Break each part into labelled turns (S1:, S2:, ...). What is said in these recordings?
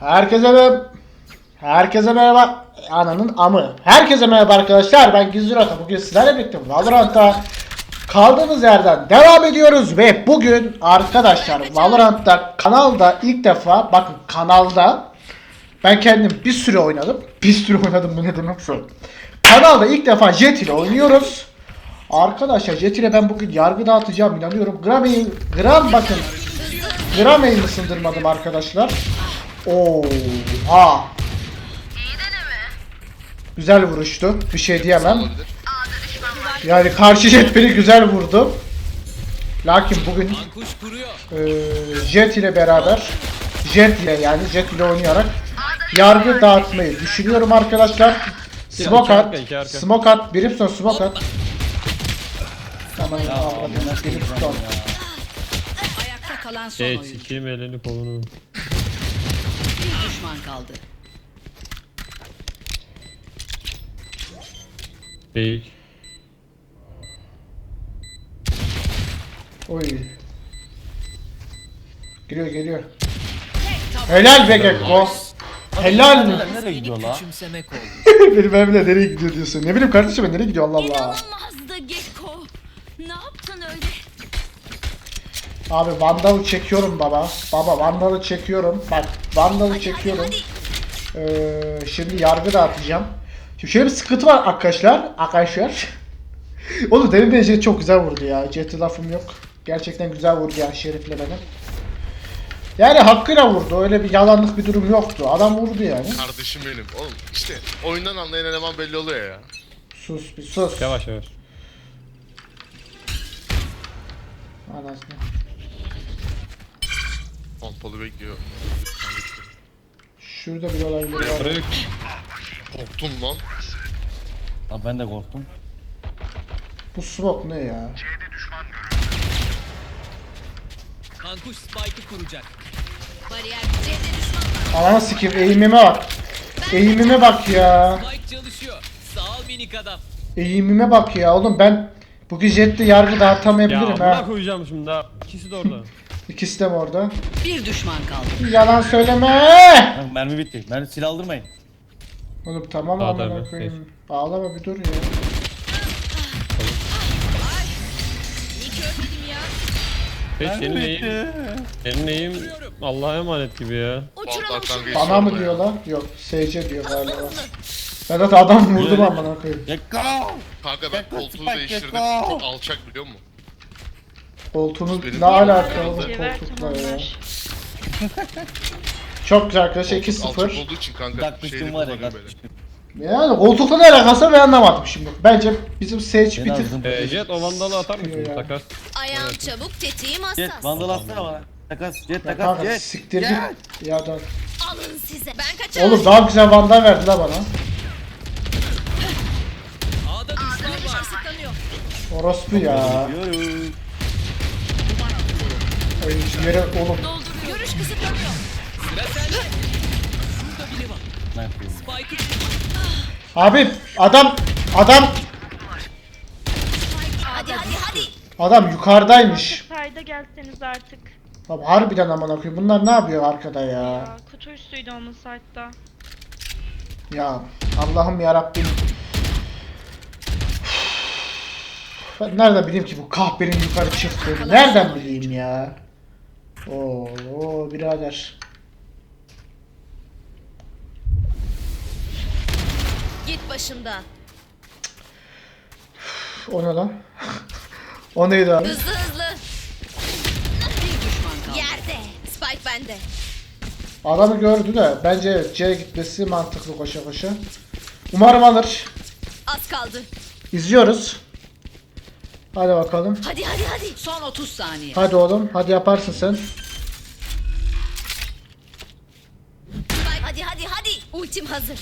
S1: Herkese merhaba. Herkese merhaba. Ananın amı. Herkese merhaba arkadaşlar. Ben Gizli. Bugün sizlerle birlikte Valorant'ta kaldığımız yerden devam ediyoruz ve bugün arkadaşlar Valorant'ta kanalda ilk defa bakın kanalda ben kendim bir süre oynadım. Bir süre oynadım bu ne demek şu? Kanalda ilk defa Jet ile oynuyoruz. Arkadaşlar Jet ile ben bugün yargı dağıtacağım inanıyorum. Gram, gram bakın. Gram aim'i sındırmadım arkadaşlar. Oha. Güzel vuruştu. Bir şey diyemem. Yani karşı jet beni güzel vurdu. Lakin bugün e, jet ile beraber jet ile yani jet ile oynayarak yargı dağıtmayı düşünüyorum arkadaşlar. Smoke at. Smoke at. Brimstone smoke at. Tamam. Brimstone.
S2: Ayakta kalan son oyuncu.
S3: sikeyim elini kolunu.
S2: Düşman kaldı.
S3: Değil.
S1: Oy. Geliyor geliyor. Helal be Gekko. Helal mi?
S4: Nereye gidiyor la?
S5: Küçümsemek oldu.
S1: Benim evimde nereye gidiyor diyorsun? Ne bileyim kardeşim ben nereye gidiyor Allah Allah.
S6: İnanılmazdı Gekko. Ne yaptın öyle?
S1: Abi Vandal'ı çekiyorum baba. Baba Vandal'ı çekiyorum. Bak Vandal'ı çekiyorum. Ee, şimdi yargı dağıtacağım. Şimdi şöyle bir sıkıntı var arkadaşlar. Arkadaşlar. Oğlum demin beni Jet çok güzel vurdu ya. Jet'e lafım yok. Gerçekten güzel vurdu ya Şerif'le beni. Yani hakkıyla vurdu. Öyle bir yalanlık bir durum yoktu. Adam vurdu yani.
S7: Kardeşim benim. Oğlum işte oyundan anlayan eleman belli oluyor ya.
S1: Sus bir sus.
S3: Yavaş yavaş.
S1: Anasını.
S7: Pompalı bekliyor.
S1: Şurada bir olay var.
S7: Korktum lan.
S4: Lan ben de korktum.
S1: Bu smoke ne ya?
S5: Kankuş Spike'ı kuracak.
S6: Bariyer C'de düşman var.
S1: Ananı sikeyim eğimime bak. Eğimime bak ya.
S5: Spike çalışıyor. Sağ ol minik adam.
S1: Eğimime bak ya. Oğlum ben bugün jette yargı
S3: Ya
S1: dağıtamayabilirim
S3: buna
S1: ha.
S3: koyacağım şimdi daha. İkisi de orada.
S1: İkisi de mi orada?
S2: Bir düşman kaldı.
S1: Yalan söyleme.
S4: Lan mermi bitti. Mermi silah aldırmayın.
S1: Oğlum tamam
S3: Daha
S1: amına
S3: da
S1: koyayım. Ağlama bir dur ya.
S6: İyi ya.
S3: Senin neyim? Senin neyim Allah'a emanet gibi ya.
S6: Uçuralım
S7: Vallahi
S6: şunu.
S7: kanka hiç
S1: Bana mı
S7: ya.
S1: diyorlar? Yok SC diyor galiba. Ben zaten adam vurdum amına koyayım.
S4: Gekko!
S7: Kanka ben koltuğu değiştirdim. Çok alçak biliyor musun?
S1: Koltuğunuz
S7: Benim-
S1: ne alaka oğlum
S6: Ver,
S1: koltukla ya. Çok güzel arkadaşlar
S7: alçak
S1: 2-0.
S7: olduğu için kanka
S4: Dak
S7: şeyini
S4: düştüm var ya
S7: kullanıyor böyle.
S1: Yani koltukla ne alakası ben anlamadım şimdi. Bence bizim Sage
S4: Ben
S1: bir tık
S4: aldım.
S3: Ee, Jet o vandalı atar mısın?
S1: Ya.
S3: Takas.
S6: Ayağım çabuk, tetiğim
S4: Jet
S6: hassas.
S4: vandal atsana bana. Takas jet
S1: Ya
S4: takas
S1: kanka
S4: jet.
S1: siktir git. Ya da.
S6: Alın size. Ben kaçarım.
S1: Oğlum daha güzel vandal verdi la bana.
S5: A'da düşman var.
S1: Orospu ya.
S4: Yürü.
S1: Ay, yere oğlum.
S6: Dolduruyor. Görüş kısıtlanıyor.
S5: Sıra sende. Şurada biri var.
S4: Ne yapayım?
S5: Spike'ı
S1: Abi adam adam
S6: Hadi hadi hadi.
S1: adam yukarıdaymış.
S8: Sayda gelseniz artık.
S1: Abi harbiden amına koyayım. Bunlar ne yapıyor arkada ya?
S8: Ya, kutu üstüydü onun site'da.
S1: Ya Allah'ım ya Rabbim. Ben nereden bileyim ki bu kahpenin yukarı çıktığını? Nereden bileyim ya? Oo, oo birader.
S6: Git başımdan.
S1: O ne lan? o neydi abi?
S6: Hızlı hızlı.
S2: Bir düşman kaldı.
S6: Yerde. Spike bende.
S1: Adamı gördü de bence C'ye gitmesi mantıklı koşa koşa. Umarım alır.
S6: Az kaldı.
S1: İzliyoruz. Hadi bakalım.
S6: Hadi hadi hadi.
S2: Son 30 saniye.
S1: Hadi oğlum. Hadi yaparsın sen.
S6: Hadi hadi hadi. Ultim hazır.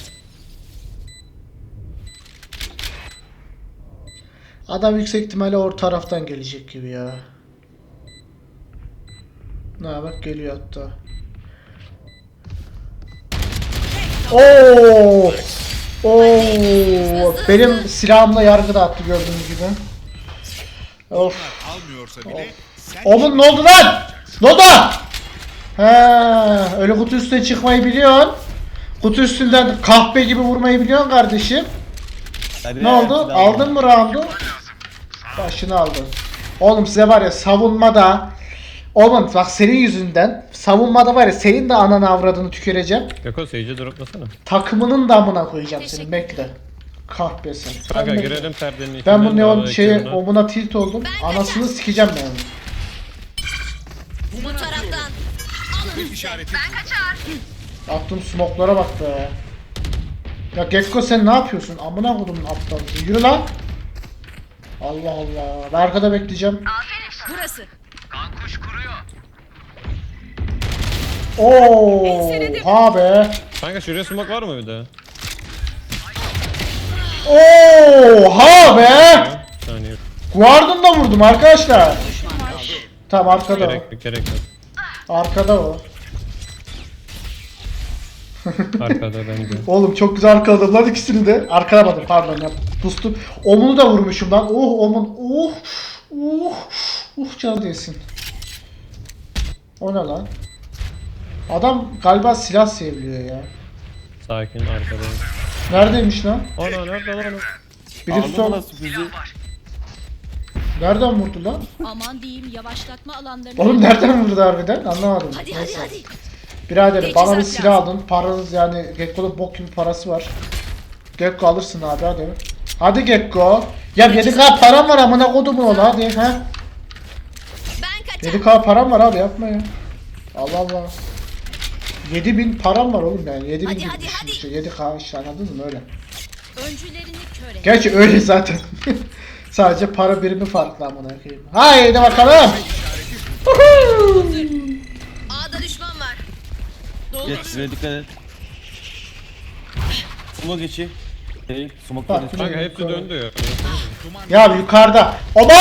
S1: Adam yüksek ihtimalle or taraftan gelecek gibi ya. Ne bak geliyor hatta. Oo! Oo! Benim silahımla yargı dağıttı gördüğünüz gibi. Of.
S9: almıyorsa bile
S1: Oğlum ne oldu lan? Ne oldu? He, öyle kutu üstüne çıkmayı biliyorsun. Kutu üstünden kahpe gibi vurmayı biliyorsun kardeşim.
S4: Hadi
S1: Ne oldu? Aldın mı roundu? Başını aldın. Oğlum size var ya savunmada Oğlum bak senin yüzünden savunmada var ya senin de ananı avradını tüküreceğim.
S3: Göko seyirci droplasana.
S1: Takımının da amına koyacağım senin bekle. Kahpesin. Ben,
S3: Kanka
S1: bekle.
S3: girelim perdenin içinden.
S1: ben bu neon şeye omuna tilt oldum. Anasını sikeceğim ben. onu.
S6: Bu taraftan.
S1: Attığım smoklara bak be. Ya Gekko sen ne yapıyorsun? Amına kodumun aptalı. Yürü lan. Allah Allah. Ben arkada bekleyeceğim.
S6: Burası.
S1: Oo, ha be.
S3: Kanka şuraya smoke var mı bir de?
S1: Oo, ha be.
S3: Saniye.
S1: Guard'ın da vurdum arkadaşlar. Tamam arkada o.
S3: Gerek yok gerek yok.
S1: Arkada o.
S3: Arkada bende.
S1: Oğlum çok güzel arkaladım lan ikisini de. Arkalamadım pardon ya. Pustum. Omunu da vurmuşum lan. Oh omun. Uh. Uh. Uh canı değsin. O ne lan? Adam galiba silah seviliyor ya.
S3: Sakin arkadayım.
S1: Neredeymiş lan?
S3: Ana nerede lan o?
S1: Biri
S4: sürprizi?
S1: Nereden vurdu lan?
S6: Aman diyeyim yavaşlatma alanlarını.
S1: Oğlum nereden vurdu harbiden? Anlamadım.
S6: Hadi hadi
S1: Neyse.
S6: hadi.
S1: Biraderim
S6: Teçhizat
S1: bana bir
S6: lazım.
S1: silah aldın. Paranız yani Gekko'da bok gibi parası var. Gekko alırsın abi hadi. Hadi Gekko. Ya 7k param var amına kodumun oğlu hadi ha.
S6: Ben kaçar.
S1: 7k param var abi yapma ya. Allah Allah. 7000 param var oğlum yani. 7000
S6: Hadi,
S1: gibi
S6: hadi,
S1: düşün
S6: hadi.
S1: işte. 7k işte anladın mı öyle.
S6: Öncülerini.
S1: Gerçi öyle zaten. Sadece para birimi farklı amına koyayım. Haydi bakalım.
S6: A'da düşman var.
S4: Geç şuraya dikkat et. Smoke geçi. Şey, smoke
S1: Bak,
S4: geçi.
S3: Kanka hepsi döndü ya.
S1: ya yukarıda. Oba!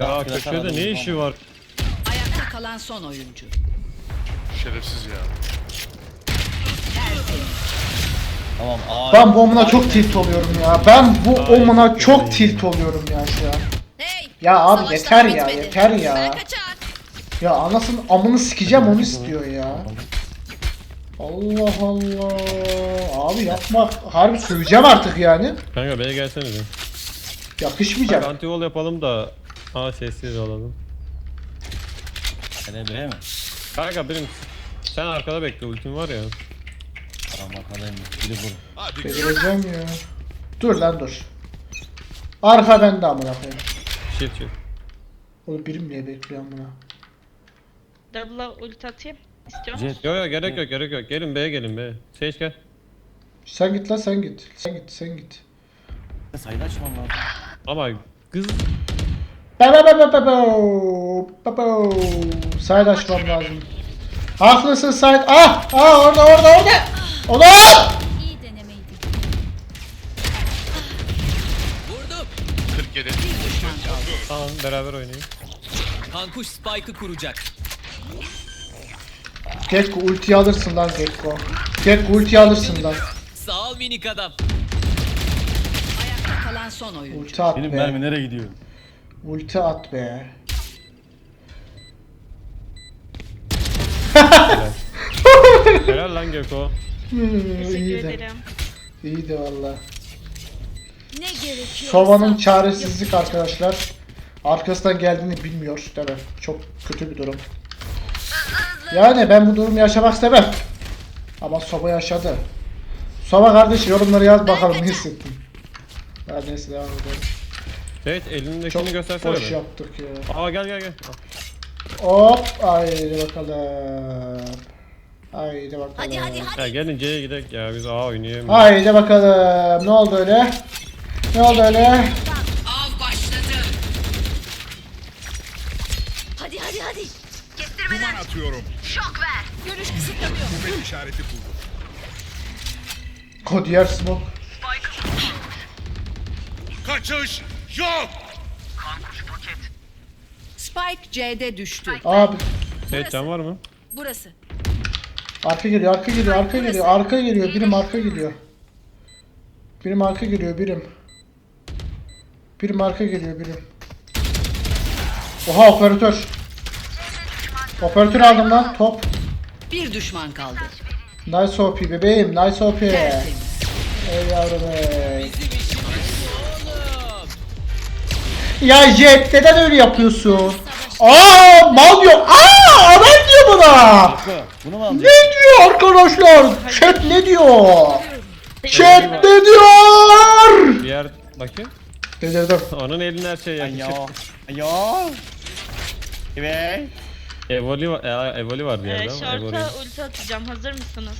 S3: Ya köşede ne işi var?
S2: Ayakta kalan son oyuncu.
S7: Şerefsiz ya.
S4: Tamam. Aa,
S1: Ben bu omuna çok tilt oluyorum ya. Ben bu omuna çok tilt oluyorum ya şu an.
S6: Hey.
S1: Ya abi yeter ya, yeter ya.
S6: Kaçar.
S1: Ya anasının amını sikeceğim onu istiyor ya. Allah Allah. Abi yapma. Harbi söveceğim artık yani.
S3: Kanka B'ye gelsenize.
S1: Yakışmayacak.
S3: Kanka anti wall yapalım da A sessiz olalım.
S4: Hele mi?
S3: Kanka benim sen arkada bekle ultim var ya.
S4: Tamam arkadayım. Biri vur.
S1: Delireceğim ya. Dur lan dur. Arka bende amına koyayım.
S3: Shit shit.
S1: Oğlum birim niye bekliyor amına?
S8: Double'a ulti atayım. İstiyor musun?
S4: Jet.
S3: Yo yo gerek yok gerek yok. Gelin B'ye gelin B'ye. Sage gel.
S1: Sen git lan sen git. Sen git sen git.
S4: Sayıda açmam lazım.
S3: Ama kız
S1: Ba ba ba ba ba ba. Ba ba. Side açmam lazım. Haklısın side. Ah! Ah orada orada orada. Oğlum!
S6: İyi denemeydi.
S5: Vurdum.
S7: 47.
S3: tamam beraber oynayın.
S5: Kankuş Spike'ı kuracak.
S1: Gekko ulti alırsın lan Gekko. Gekko ulti alırsın lan.
S5: Sağ ol minik adam.
S2: Ayakta kalan son oyuncu.
S1: Ulti at
S4: Benim
S1: be.
S4: mermi nereye gidiyor?
S1: Ulti at be.
S3: Helal lan Göko.
S8: Teşekkür
S1: İyiydi.
S8: ederim.
S1: İyiydi valla.
S6: Ne gerekiyor?
S1: Sova'nın çaresizlik arkadaşlar. Arkasından geldiğini bilmiyor değil mi? Çok kötü bir durum. Yani ben bu durumu yaşamak istemem. Ama Sova yaşadı. Sova kardeş yorumları yaz bakalım ne hissettin. Ya neyse devam edelim.
S3: Evet elindekini
S1: Çok
S3: göstersene
S1: boş
S3: be.
S1: yaptık ya.
S3: Aa gel gel gel.
S1: Hop haydi bakalım. Haydi bakalım.
S6: Hadi hadi hadi.
S3: Ya gelin C'ye gidelim ya biz A oynayalım.
S1: Haydi bakalım. Ne oldu öyle? Ne oldu öyle?
S2: Av başladı.
S6: Hadi hadi hadi.
S9: Duman atıyorum.
S6: Şok ver. Görüş kısıtlanıyor.
S9: Kuvvet işareti buldum.
S1: Kodiyer smoke.
S9: Kaçış yok.
S2: Spike C'de düştü.
S1: Abi
S3: Sage can var mı?
S6: Burası.
S1: Arka geliyor, arka geliyor, arka geliyor, arka geliyor. Birim arka geliyor. Birim arka geliyor, birim. Birim arka geliyor, birim. Oha operatör. Operatör aldım lan. Top.
S2: Bir düşman kaldı.
S1: Nice OP bebeğim. Nice OP. Ey yavrum ey. Ya Jet neden öyle yapıyorsun? Aa mal diyor. Aa adam diyor buna.
S4: Bunu mu
S1: Ne diyor arkadaşlar? Chat ne diyor? Chat ne diyor?
S3: Bir yer bakayım.
S1: Delirdim.
S3: Onun eline her şey yakışır.
S4: Ay ya. Evet.
S3: Evoli var, e, Evoli var bir
S8: Ee,
S3: yerde ama Evoli.
S8: short'a ulti atacağım. Hazır mısınız?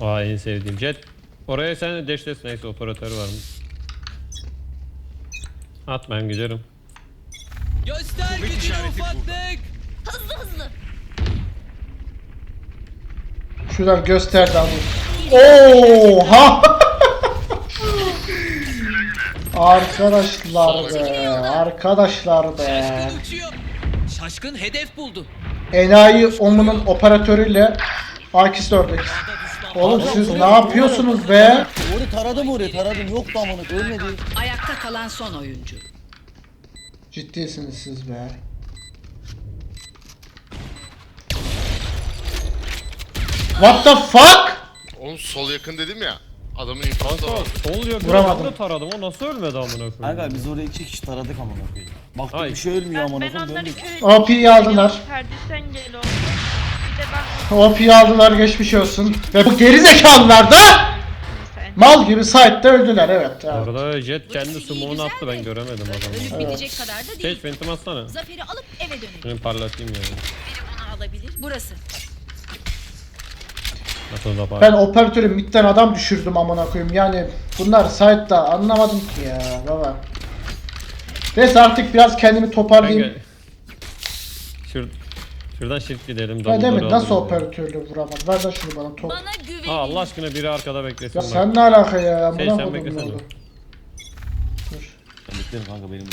S3: Aa en sevdiğim. Jet. Oraya sen deşlesin neyse operatör var mı? At ben giderim.
S5: Göster gücünü ufaklık.
S6: Hızlı hızlı.
S1: Şuradan gösterdi abi. Oha! arkadaşlar be, arkadaşlar be.
S5: Şaşkın uçuyor. Şaşkın hedef buldu.
S1: Enayi Omun'un operatörüyle Akis ördek. Oğlum siz ne yapıyorsunuz be?
S4: Orayı taradım orayı taradım. Yoktu amına ölmedi.
S2: Ayakta kalan son oyuncu.
S1: Ciddisiniz siz be. What the fuck?
S7: Oğlum sol yakın dedim ya. Adamın da
S3: Kanka
S7: var.
S3: sol yakın
S1: Vuramadım.
S3: adamı da taradım. O nasıl ölmedi amına koyayım?
S4: Kanka biz oraya iki kişi taradık amına koyayım. Baktık
S3: Ay.
S4: bir şey ölmüyor
S8: Ben,
S4: amına
S8: ben
S4: koyayım
S8: onları
S4: döndük.
S8: kör
S1: OP'yi aldılar.
S8: Perdisen gel oğlum. Bir de ben
S1: OP'yi aldılar geçmiş olsun. Ve bu gerizekalılar da
S8: Neyse.
S1: mal gibi site'de öldüler evet. Evet.
S3: arada Jet kendi smoke'unu attı ben göremedim adamı.
S6: Ölüp bitecek kadar da değil.
S3: Seç phantom atsana.
S6: Zaferi alıp eve dönelim.
S3: Şunu parlatayım yani.
S6: Bunu alabilir.
S2: Burası.
S3: Nasıl da
S1: Ben operatörü midden adam düşürdüm amına koyayım. Yani bunlar site'da anlamadım ki ya baba. Neyse artık biraz kendimi toparlayayım.
S3: Şur Şuradan shift gidelim.
S1: Ya demin nasıl operatörle vuramadı? Ver lan şunu bana top.
S6: Bana güvenin.
S3: Aa Allah aşkına biri arkada beklesin
S1: Ya
S3: bak.
S1: sen ne alaka ya?
S3: Şey,
S1: Amına
S3: sen
S1: koydum
S3: beklesene.
S1: Dur.
S4: Ben beklerim kanka benim.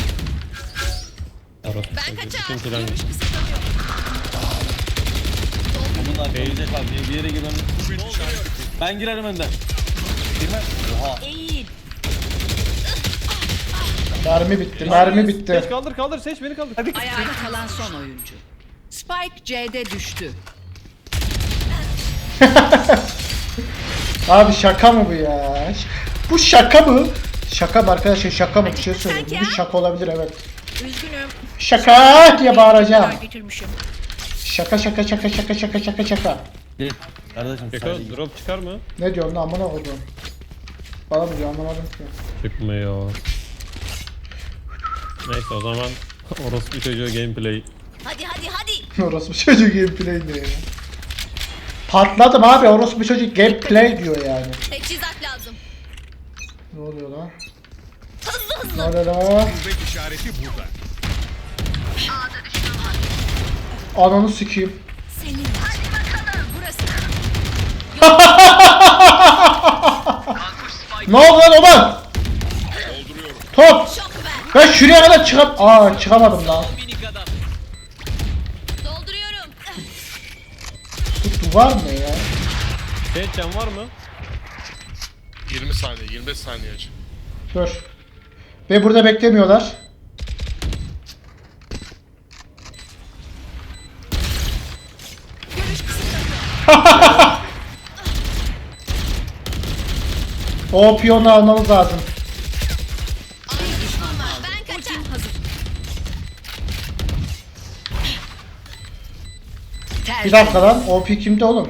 S6: Ben kaçar.
S3: Bütün plan-
S4: Bunun arkalayacak abi bir yere girmem. Ben girerim önden. Girmem. Oha.
S6: Eğil.
S1: Mermi bitti, mermi
S3: Seç
S1: bitti.
S3: kaldır kaldır seç beni kaldır.
S2: Ayakta kalan son oyuncu. Spike C'de düştü.
S1: Abi şaka mı bu ya? Bu şaka mı? Şaka mı arkadaşlar şaka mı? Bir şey söyleyeyim. Bu şaka olabilir evet.
S6: Üzgünüm.
S1: Şaka diye bağıracağım.
S6: getirmişim.
S1: Şaka şaka şaka şaka şaka şaka şaka.
S4: Gel. Kardeşim
S3: Yaka
S4: sadece
S3: drop çıkar mı?
S1: Ne diyorsun lan amına koydum. Bana mı diyor anlamadım ki.
S3: Çıkmıyor. Neyse o zaman orospu çocuğu gameplay.
S6: Hadi hadi hadi.
S1: Orospu çocuk gameplay diyor ya. Patladım abi orospu çocuk gameplay diyor yani.
S6: Teçhizat lazım.
S1: Ne oluyor lan?
S6: Hızlı
S1: Ne
S6: hızlı.
S1: oluyor lan?
S9: Kuvvet işareti burada.
S1: Ananı sikeyim.
S6: Senin. Burası.
S1: Ne oldu lan Oman?
S9: Dolduruyorum.
S1: Top. Ben şuraya kadar çıkam... Aa çıkamadım lan.
S6: Dolduruyorum.
S1: Bu duvar mı ya?
S3: Seç can var mı?
S7: 20 saniye, 25 saniye aç.
S1: Dur. Ve burada beklemiyorlar. O piyonu almamız lazım.
S6: Bir
S1: dakika lan. OP kimdi oğlum?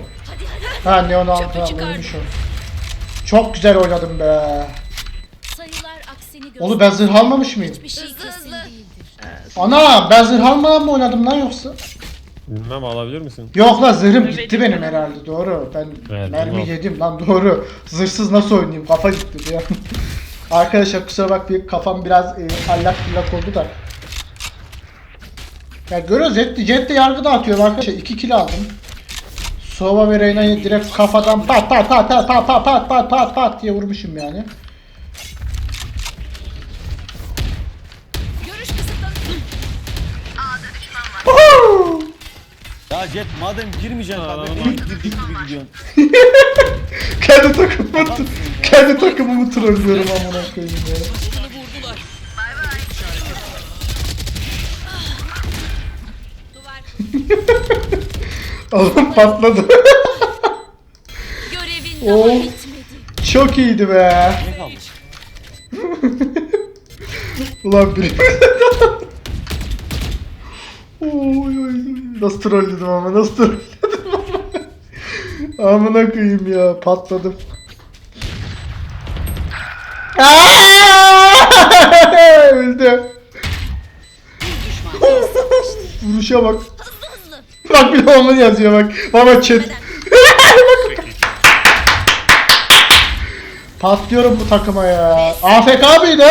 S1: Ha Neon
S6: Alpha
S1: oymuş o. Çok güzel oynadım be. Oğlum ben zırh almamış mıyım? Ana ben zırh almadan mı oynadım lan yoksa?
S3: Bilmem alabilir misin?
S1: Yok lan zırhım
S8: Evet,
S1: gitti
S8: benim
S1: benim
S8: de.
S1: herhalde doğru. Ben
S3: Evet,
S1: mermi
S3: tamam.
S1: yedim lan doğru. Zırhsız nasıl oynayayım kafa gitti bir an. Arkadaşlar kusura bakmayın kafam biraz e, allak bullak oldu da. Ya görüyoruz Jet, Jet de yargı dağıtıyor arkadaşlar 2 kill aldım. Sova ve Reyna'yı direkt kafadan pat pat pat pat pat pat pat pat pat pat diye vurmuşum yani.
S4: Ya Jet madem girmeyeceksin kanka niye girdik gibi gidiyorsun.
S1: kendi takımımı kendi takımımı trollüyorum amına koyayım ya.
S5: Bunu vurdular.
S6: Duvar.
S1: Oğlum patladı.
S6: Görevin daha
S1: Oo.
S6: bitmedi.
S1: Çok iyiydi be.
S4: Ne kaldı?
S1: Ulan biri. oy oy. Nasıl trolledim ama nasıl trolledim ama. Amına koyayım ya patladım. Öldü. Vuruşa bak. Bak bir de onun yazıyor bak. Baba chat. Patlıyorum bu takıma ya. AFK mıydı?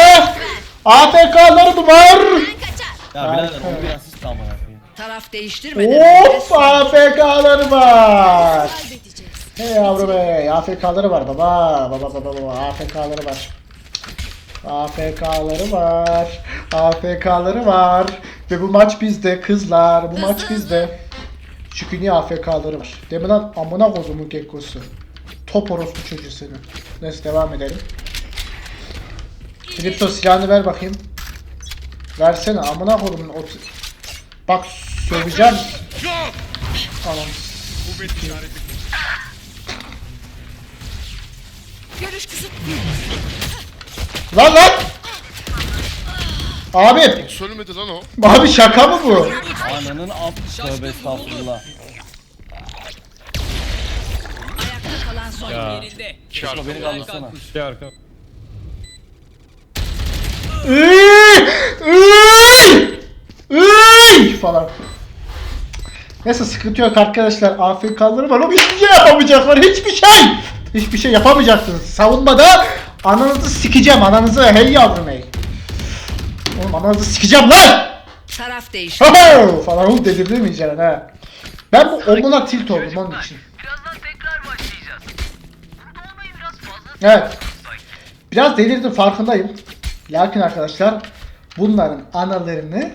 S1: AFK'ları mı var?
S4: Ya birader o bir asist ama ya.
S2: Taraf değiştirmeden önce
S1: AFK'ları var.
S6: Kaybedeceğiz.
S1: Hey yavrum hey AFK'ları var baba. Baba baba baba AFK'ları var. AFK'ları var. AFK'ları var. Ve bu maç bizde kızlar. Bu maç bizde. Çünkü niye AFK'ları var? Demin lan amına kodumun gekkosu. Top orospu çocuğu seni. Neyse devam edelim. Filipso silahını ver bakayım. Versene amına kodumun o... Bak söveceğim.
S9: Yok.
S1: Anam.
S9: Kuvvet işareti.
S2: Görüş kısıt.
S1: Lan lan! Abi,
S7: Söylemedi lan o.
S1: abi şaka mı bu?
S4: Ananın alt tövbe estağfurullah.
S2: Ayakta kalan son
S3: Ya.
S5: Yerinde.
S4: Şaka beni kaldırsana.
S3: İşte arka.
S1: Iy! Iy! Iy! falan. Neyse sıkıntı yok arkadaşlar. AFK'ları var ama hiçbir şey yapamayacaklar. Hiçbir şey. Hiçbir şey yapamayacaksınız. Savunmada ananızı sikeceğim. Ananızı hey yavrum hey. Oğlum ananızı sikeceğim lan.
S2: taraf değişti.
S1: Ho falan oğlum delirdim iyice ha. Ben bu omuna tilt oldum onun için.
S10: Birazdan tekrar başlayacağız. Burada olmayı biraz fazla
S1: Evet. Biraz delirdim farkındayım. Lakin arkadaşlar bunların analarını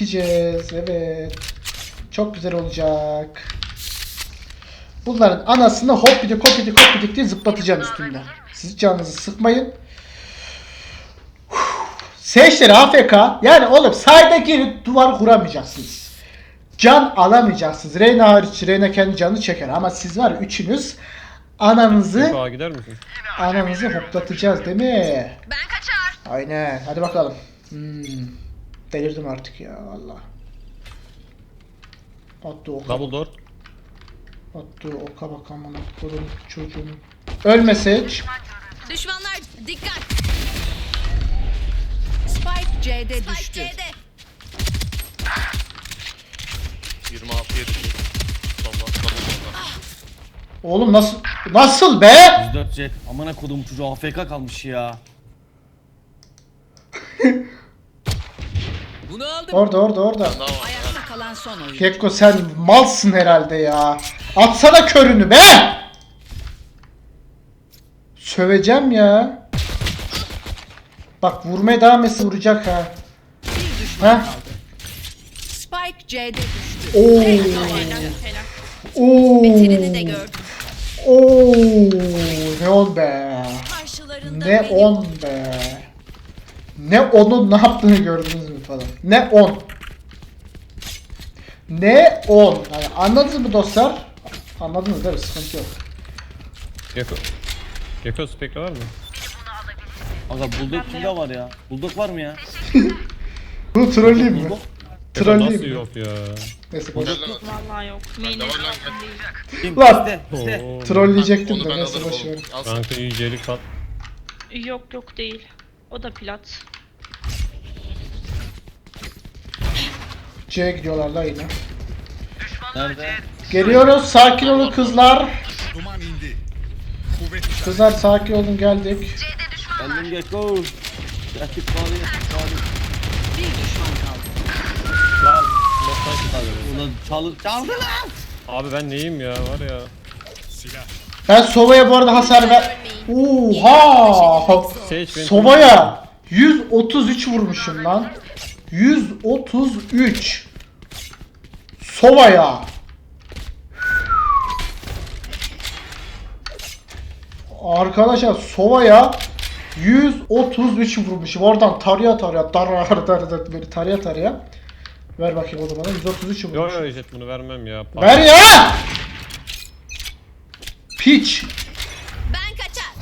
S1: sikeceğiz. Evet. Çok güzel olacak. Bunların anasını hoppidik hoppidik hoppidik diye zıplatacağım üstünde. Siz canınızı sıkmayın. Seçleri AFK. Yani oğlum sahada girip duvar kuramayacaksınız. Can alamayacaksınız. Reyna hariç Reyna kendi canını çeker. Ama siz var ya, üçünüz ananızı
S3: gider misin?
S1: Anamızı hoplatacağız değil mi?
S6: Ben kaçar.
S1: Aynen. Hadi bakalım. Hmm. Delirdim artık ya valla. Attı oka.
S3: Double door.
S1: Attı oka bak amına kodum çocuğum. Ölmesek.
S6: Düşmanlar dikkat.
S2: Spike C'de
S6: Spike
S2: düştü.
S6: C'de.
S7: 26 7. Solda. Solda.
S1: Oğlum nasıl nasıl be?
S4: 104 jet. Amına kodum çocuğu AFK kalmış ya.
S5: Bunu aldım.
S1: Orada orada orada.
S7: Daha var.
S2: Ayakta kalan son oyuncu.
S1: Gekko sen malsın herhalde ya. Atsana körünü be. Söveceğim ya. Bak vurmaya devam etsin vuracak ha.
S2: Bir düşman
S1: Ha?
S2: kaldı. Spike C'de düştü.
S1: Oo.
S8: Helal.
S1: Oo.
S6: Bitirini de gördüm.
S1: Oo. Ne on be.
S6: Karşılarında
S1: Ne
S6: benim.
S1: on be. Ne onun ne yaptığını gördünüz mü falan. Ne on. Ne on. Yani anladınız mı dostlar? Anladınız değil mi? Sıkıntı yok.
S3: Gecko. Gecko spektre var mı?
S4: Aga bulldog kimde var ya? Bulldog var mı ya?
S1: Bu trolleyim mi?
S4: Bulldog.
S3: Nasıl
S1: Trolleyim mi?
S3: yok ya?
S1: Neyse boş.
S7: Lan.
S8: Vallahi yok.
S7: Bende var lan.
S8: değil.
S4: Kim?
S1: Lan.
S4: İste.
S3: Oo.
S1: Trolleyecektim de neyse boş ver.
S3: Kanka iyicelik kat.
S8: Yok yok değil. O da plat.
S1: C'ye gidiyorlar la yine.
S4: Nerede?
S1: Geliyoruz. Sakin olun kızlar.
S9: Duman indi. Kuvvet.
S1: Kızlar sakin olun geldik.
S4: Geldim Gekko. Mavi. Mavi.
S2: Bir düşman kaldı.
S3: Lan.
S4: Ulan çalı çaldı lan.
S3: Abi ben neyim ya var ya.
S9: Silah.
S1: Ben Sova'ya bu arada hasar ver... Oha!
S3: Beni
S1: Sova'ya 133 vurmuşum lan. 133. Sova'ya. Arkadaşlar Sova'ya 133 vurmuşum. Oradan taraya taraya dar dar dar böyle taraya taraya. Ver bakayım o da bana. 133
S3: Yo
S1: vurmuş.
S3: yo jet bunu vermem ya.
S1: Ver ya! Piç.
S6: Ben kaçar.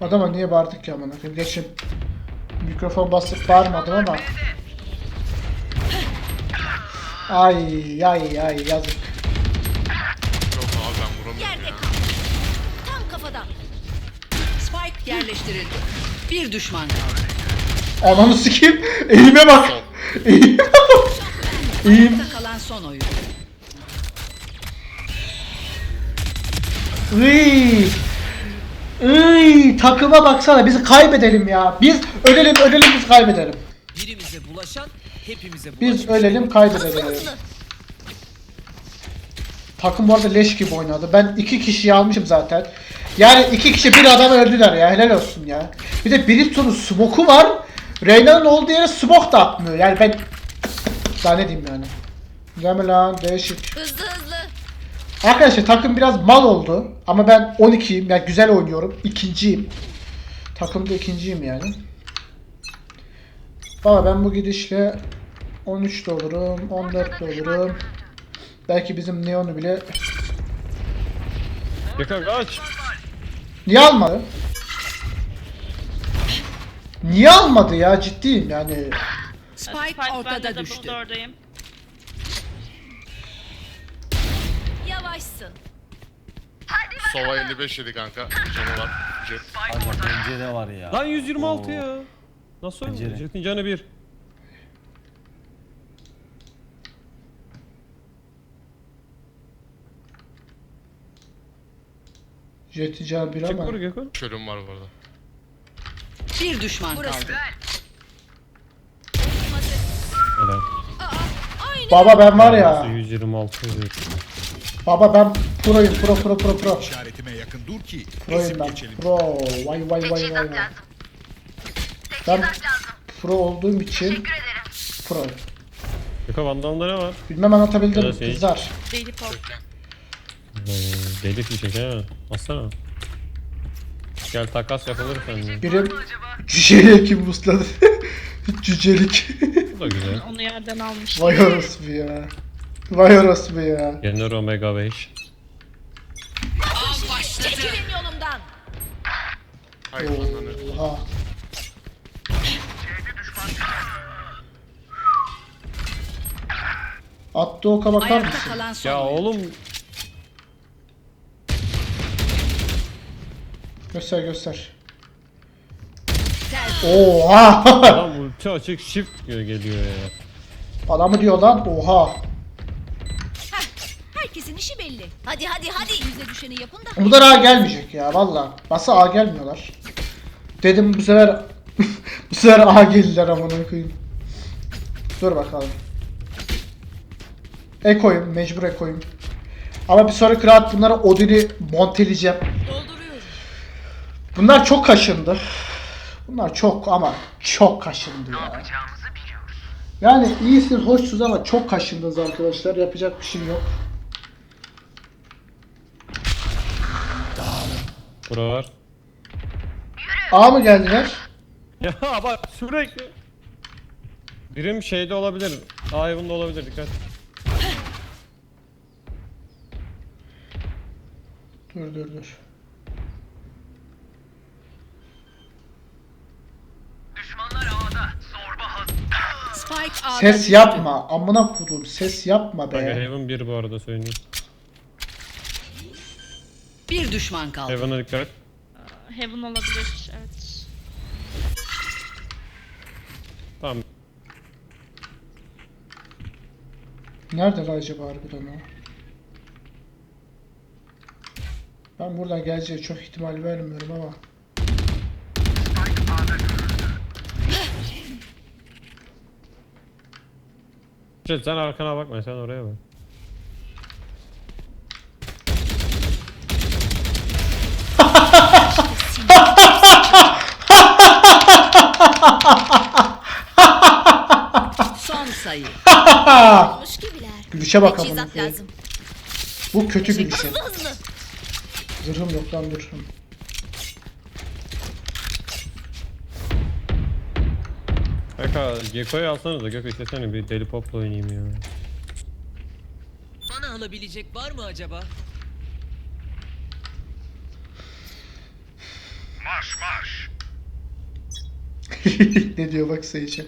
S1: Adama niye bağırdık ki amına koyayım? Geçin. Mikrofon basıp bağırmadım ama. Ay ay ay yazık.
S7: Yok abi ben vuramıyorum
S6: Yerde
S7: ya.
S6: kal. Tam kafadan.
S2: Spike yerleştirildi. Bir düşman kaldı.
S1: Ananı sikeyim. Eğime bak. Eğime bak. Eğim.
S2: Kalan son oyuncu.
S1: Iy. Iy, takıma baksana bizi kaybedelim ya. Biz ölelim ölelim biz kaybedelim.
S5: Birimize bulaşan hepimize bulaşır.
S1: Biz ölelim kaybedelim. Takım bu arada leş gibi oynadı. Ben iki kişiyi almışım zaten. Yani iki kişi bir adamı öldüler ya. Helal olsun ya. Bir de Bristol'un smoke'u var. Reyna'nın olduğu yere smoke da atmıyor. Yani ben... Daha ne diyeyim yani. Değil mi lan? Değişik.
S6: Hızlı hızlı.
S1: Arkadaşlar takım biraz mal oldu. Ama ben 12'yim. Yani güzel oynuyorum. İkinciyim. Takımda ikinciyim yani. Baba ben bu gidişle 13 de olurum. 14 de olurum. Belki bizim Neon'u bile...
S3: Yakın kaç.
S1: Niye almadı? Niye almadı ya ciddiyim yani.
S2: Spike ortada düştü.
S7: Sova 55 yedi kanka. Canı var. Jet.
S4: Kanka pencere var ya.
S3: Lan 126
S4: Oo.
S3: ya. Nasıl
S4: Pencere.
S3: öldü? Jet'in canı 1.
S1: Jet'i can bir
S3: Çık
S1: ama.
S3: vur Gekon.
S7: Çölüm var bu arada.
S2: Bir düşman
S6: Burası.
S2: kaldı.
S3: Helal.
S1: Baba ben var
S3: Nasıl
S1: ya.
S3: 126 jet.
S1: Baba ben proyum pro pro pro pro.
S9: İşaretime yakın dur ki
S1: Proyum ben.
S9: geçelim.
S1: Pro. Vay vay vay vay vay. Ben pro olduğum için pro.
S3: Gekon vandalında ne var?
S1: Bilmem anlatabildim mi
S3: iyi.
S1: kızlar.
S8: Daily pop.
S3: Ee, Deli fişek ha. Bassana. Gel takas yapılır seninle.
S1: Birim cüceliğe kim busladı? Cücelik.
S3: Bu da güzel.
S8: Onu yerden almış.
S1: Vay orospu ya. Vay orospu ya.
S3: Gener Omega 5.
S6: Çekilin yolumdan.
S7: Hayır ananı.
S1: Oha. Attığı oka bakar
S2: Ayakta
S1: mısın?
S2: kalan son
S3: Ya oğlum
S1: Göster göster. Oha!
S3: adam ulti açık shift geliyor ya.
S1: Adamı diyor lan oha.
S6: Herkesin işi belli. Hadi hadi hadi. Yüze düşeni yapın da.
S1: Bunlar A gelmeyecek ya valla. Basa A gelmiyorlar. Dedim bu sefer bu sefer A geldiler amına koyayım. Dur bakalım. Ekoyum, mecbur ekoyum. Ama bir sonraki rahat bunlara Odin'i monteleyeceğim. Bunlar çok kaşındı. Bunlar çok ama çok kaşındı ya. Yani iyisiniz, hoşsunuz ama çok kaşındınız arkadaşlar. Yapacak bir şey yok.
S3: Bura var.
S1: A mı geldiler?
S3: Ya bak sürekli. Birim şeyde olabilir. Ivan'da olabilir dikkat.
S1: Dur dur dur.
S10: Düşmanlar ağda. Zorba hazır.
S2: Spike A'da
S1: Ses yapma. Amına kodum. Ses yapma
S3: Kanka
S1: be.
S3: Heaven 1 bu arada söyleyeyim.
S2: Bir düşman kaldı.
S3: Heaven'a dikkat.
S8: Heaven olabilir. Evet.
S3: Tamam.
S1: Nerede acaba harbiden o? Ben buradan geleceği çok ihtimal vermiyorum ama.
S3: Jet sen arkana bakma sen oraya bak.
S6: Olmuş gibiler.
S1: Gülüşe bak
S6: Teçhizat lazım.
S1: Bu kötü gülüşe.
S6: Hızlı hızlı.
S1: Zırhım yok lan dur.
S3: Kanka Gekko'yu alsanıza Gekko istesene bir deli popla oynayayım ya.
S5: Bana alabilecek var mı acaba?
S9: Marş marş.
S1: ne diyor bak Seyçe.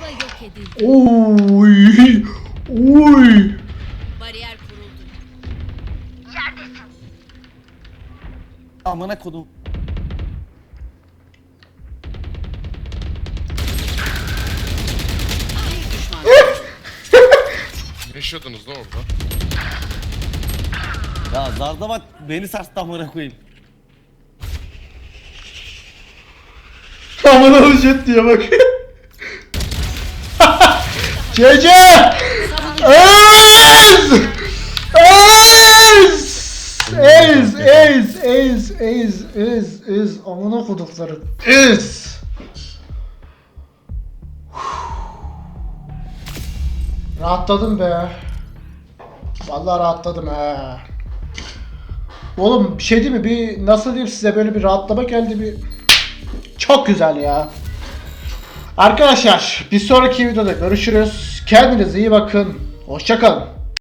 S6: Soba yok edildi.
S1: Oy! Oy!
S6: Bariyer kuruldu.
S4: Amına kodum.
S7: Ne yaşıyordunuz lan orada?
S4: Ya zarda bak beni sarstı amına koyayım.
S1: Aman olacak diyor bak. CC! Ez! Ez! Ez! Ez! Ez! Ez! Ez! Ez! Amına kodukları. Ez! Rahatladım be. Vallahi rahatladım he. Oğlum bir şey değil mi? Bir nasıl diyeyim size böyle bir rahatlama geldi bir. Çok güzel ya. Arkadaşlar bir sonraki videoda görüşürüz. Kendinize iyi bakın. Hoşçakalın.